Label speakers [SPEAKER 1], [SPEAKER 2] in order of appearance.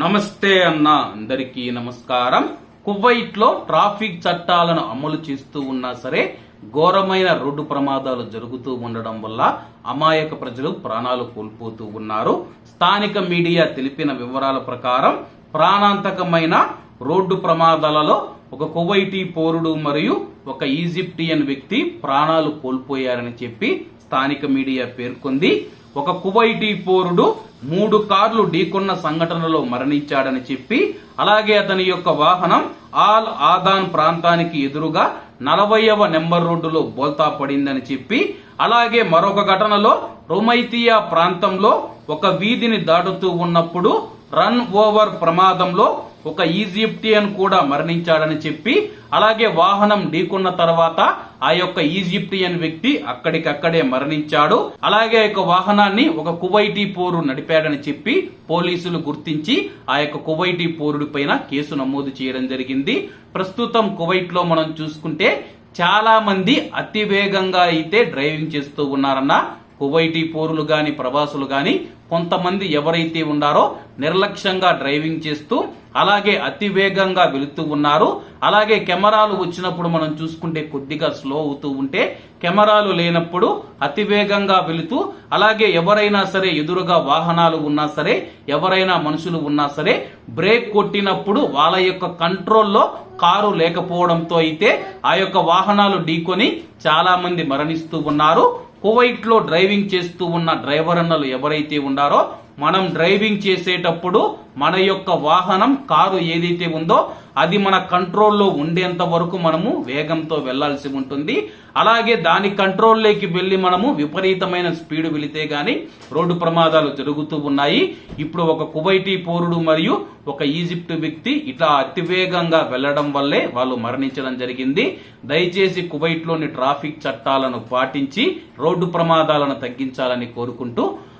[SPEAKER 1] నమస్తే అన్న అందరికీ నమస్కారం. కువైట్లో ట్రాఫిక్ చట్టాలను అమలు చేస్తూ ఉన్నా సరే ఘోరమైన రోడ్డు ప్రమాదాలు జరుగుతూ ఉండడం వల్ల అమాయక ప్రజలు ప్రాణాలు కోల్పోతూ ఉన్నారు. స్థానిక మీడియా తెలిపిన వివరాల ప్రకారం ప్రాణాంతకమైన రోడ్డు ప్రమాదాలలో ఒక కువైటీ పౌరుడు మరియు ఒక ఈజిప్టియన్ వ్యక్తి ప్రాణాలు కోల్పోయారని చెప్పి స్థానిక మీడియా పేర్కొంది. ఒక కువైటీ పౌరుడు మూడు కార్లు ఢీకొన్న సంఘటనలో మరణించాడని చెప్పి అలాగే అతని యొక్క వాహనం ఆల్ ఆదాన్ ప్రాంతానికి ఎదురుగా నలభైవ నెంబర్ రోడ్డులో బోల్తా పడిందని చెప్పి అలాగే మరొక ఘటనలో రొమైతియా ప్రాంతంలో ఒక వీధిని దాటుతూ ఉన్నప్పుడు రన్ ఓవర్ ప్రమాదంలో ఒక ఈజిప్టియన్ కూడా మరణించాడని చెప్పి అలాగే వాహనం ఢీకున్న తర్వాత ఆ యొక్క ఈజిప్టియన్ వ్యక్తి అక్కడికక్కడే మరణించాడు. అలాగే ఆ యొక్క వాహనాన్ని ఒక కువైటీ పోరు నడిపాడని చెప్పి పోలీసులు గుర్తించి ఆ యొక్క కువైటీ పోరుడి పైన కేసు నమోదు చేయడం జరిగింది. ప్రస్తుతం కువైట్లో మనం చూసుకుంటే చాలా మంది అతి వేగంగా అయితే డ్రైవింగ్ చేస్తూ ఉన్నారన్న కువైటీ పోరులు గాని ప్రవాసులు గాని కొంతమంది ఎవరైతే ఉన్నారో నిర్లక్ష్యంగా డ్రైవింగ్ చేస్తూ అలాగే అతి వేగంగా వెళుతూ ఉన్నారు. అలాగే కెమెరాలు వచ్చినప్పుడు మనం చూసుకుంటే కొద్దిగా స్లో అవుతూ ఉంటే కెమెరాలు లేనప్పుడు అతి వేగంగా వెళుతూ అలాగే ఎవరైనా సరే ఎదురుగా వాహనాలు ఉన్నా సరే ఎవరైనా మనుషులు ఉన్నా సరే బ్రేక్ కొట్టినప్పుడు వాళ్ళ యొక్క కంట్రోల్లో కారు లేకపోవడంతో అయితే ఆ యొక్క వాహనాలు ఢీకొని చాలా మంది మరణిస్తూ ఉన్నారు. కువైట్లో డ్రైవింగ్ చేస్తూ ఉన్న డ్రైవర్ అన్నలు ఎవరైతే ఉన్నారో మనం డ్రైవింగ్ చేసేటప్పుడు మన యొక్క వాహనం కారు ఏదైతే ఉందో అది మన కంట్రోల్లో ఉండేంత వరకు మనము వేగంతో వెళ్ళాల్సి ఉంటుంది. అలాగే దాని కంట్రోల్లోకి వెళ్ళి మనము విపరీతమైన స్పీడ్ వెళితే గాని రోడ్డు ప్రమాదాలు జరుగుతూ ఉన్నాయి. ఇప్పుడు ఒక కువైటీ పౌరుడు మరియు ఒక ఈజిప్ట్ వ్యక్తి ఇట్లా అతివేగంగా వెళ్ళడం వల్లే వాళ్ళు మరణించడం జరిగింది. దయచేసి కువైట్లోని ట్రాఫిక్ చట్టాలను పాటించి రోడ్డు ప్రమాదాలను తగ్గించాలని కోరుకుంటూ